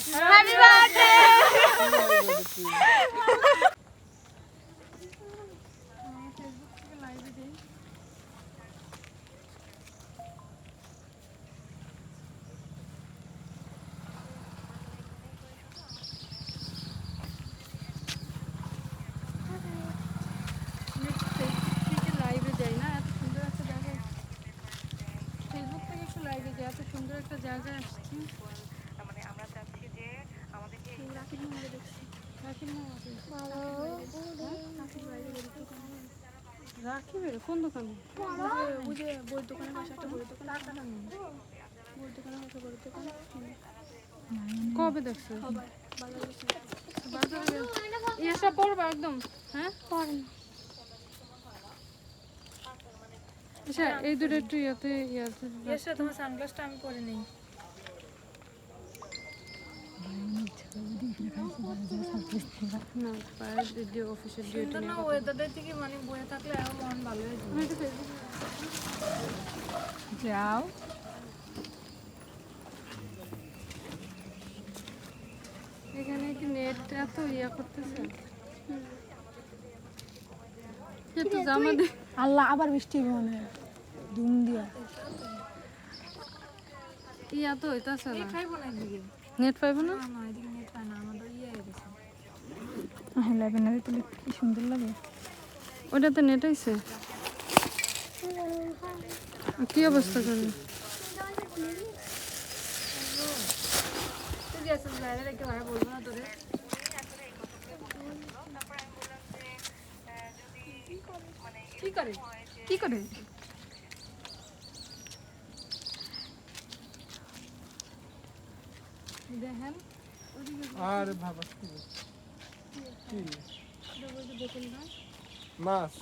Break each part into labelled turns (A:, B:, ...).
A: Happy birthday এত সুন্দর একটা জায়গায় ফেসবুক থেকে একটু লাইভে যাই এত সুন্দর একটা জায়গায় আসছি
B: মানে আমরা চাচ্ছি যে আমাদেরকে
A: রাখির মামা দেখছি রাখির মামা রাখি বের কোন দোকানে কবে দেখছ? গেছে। পড়বা একদম হ্যাঁ? আচ্ছা এই দুটো একটু ইয়াতে ইয়াতে
C: এসে, তোমার সানগ্লাসটা আমি পরে নেই
A: না বাইরে যে অফিসের ডিউটি
C: সুন্দর না ওয়েদারটা থেকে মানে বয়ে থাকলে আমার মন ভালো হয়ে যাবে
A: যাও। এখানে কি নেট এত ইয়া করতেছে। জামা
C: আল্লাহ আবার বৃষ্টি মনে হয়। ধুম দিয়া।
A: ইয়া তো হইতাছে না।
C: খাইবো না
A: নেট পাইবো না?
C: না না এদিকে নেট পায় না আমাদের ইয়ে হয়ে গেছে।
D: হ্যাঁ লেবেনারে তুলে কি সুন্দর লাগে?
A: ওটাতে নেট আইছে? কি অবস্থা
C: না তোরে কি করে?
D: কি করে?
C: দেখেন।
E: আর ভাবা কি? মাছ।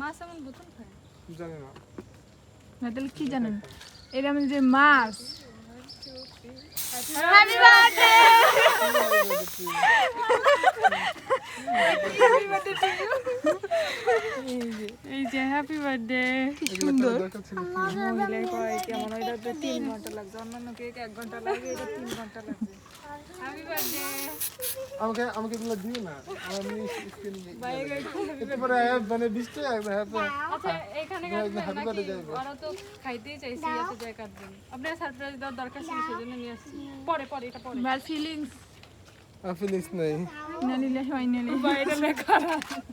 A: মাছ এমন বোতল খায়?
E: জানি না।
D: না তাহলে কি জানেন? এরকম যে মাছ।
A: হ্যাপি বার্থডে এই যে হ্যাপি বার্থডে
E: সুন্দর দরকার ছিল
C: মহিলাই কয় কেমন ওইটাতে তিন ঘণ্টা লাগছে অন্যান্য কেক এক ঘণ্টা লাগে এটা তিন ঘণ্টা লাগছে
A: হ্যাপি বার্থডে
E: আমাকে আমাকে এগুলো দিও না মিনি স্ক্রিন এতে পরে মানে বৃষ্টি আসবে হ্যাঁ
A: আচ্ছা এখানে কাটবেন
E: happy
A: নাকি
E: birthday
A: ওরা তো খাইতেই চাইছি এত জায়গা কাটবেন আপনার সারপ্রাইজ দেওয়ার দরকার ছিল সেজন্য নিয়ে আসছি। পরে পরে এটা পরে।
D: ব্যাড ফিলিংস
E: ফিলিংস নেই
D: নিলে হয় নিলে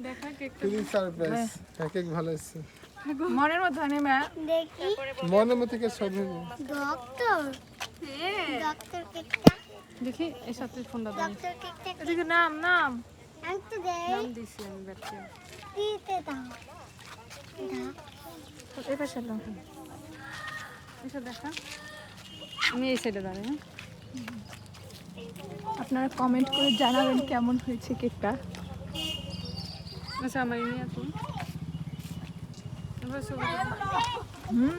A: দেখা কেক
E: ফিলিংস সারপ্রাইজ হ্যাঁ। কেক ভালো এসেছে
D: মনের মতো হয় না
F: দেখি।
E: মনের মতো থেকে সব হবে
F: ডক্টর ডক্টর কেকটা
A: দেখি এর সাথে ফোনটা দিই।
F: ডক্টর কেকটা
C: এদিকে নাম নাম।
F: আমি তো দেই।
A: নাম দিছি আমি ব্যাটকে।
F: দিতে দাও। দাও
D: এই পাশে এলো।
A: এসে দেখা। আমি এই সাইডে দাঁড়াই হ্যাঁ।
D: আপনারা কমেন্ট করে জানাবেন কেমন হয়েছে কেকটা।
A: আচ্ছা
D: হুম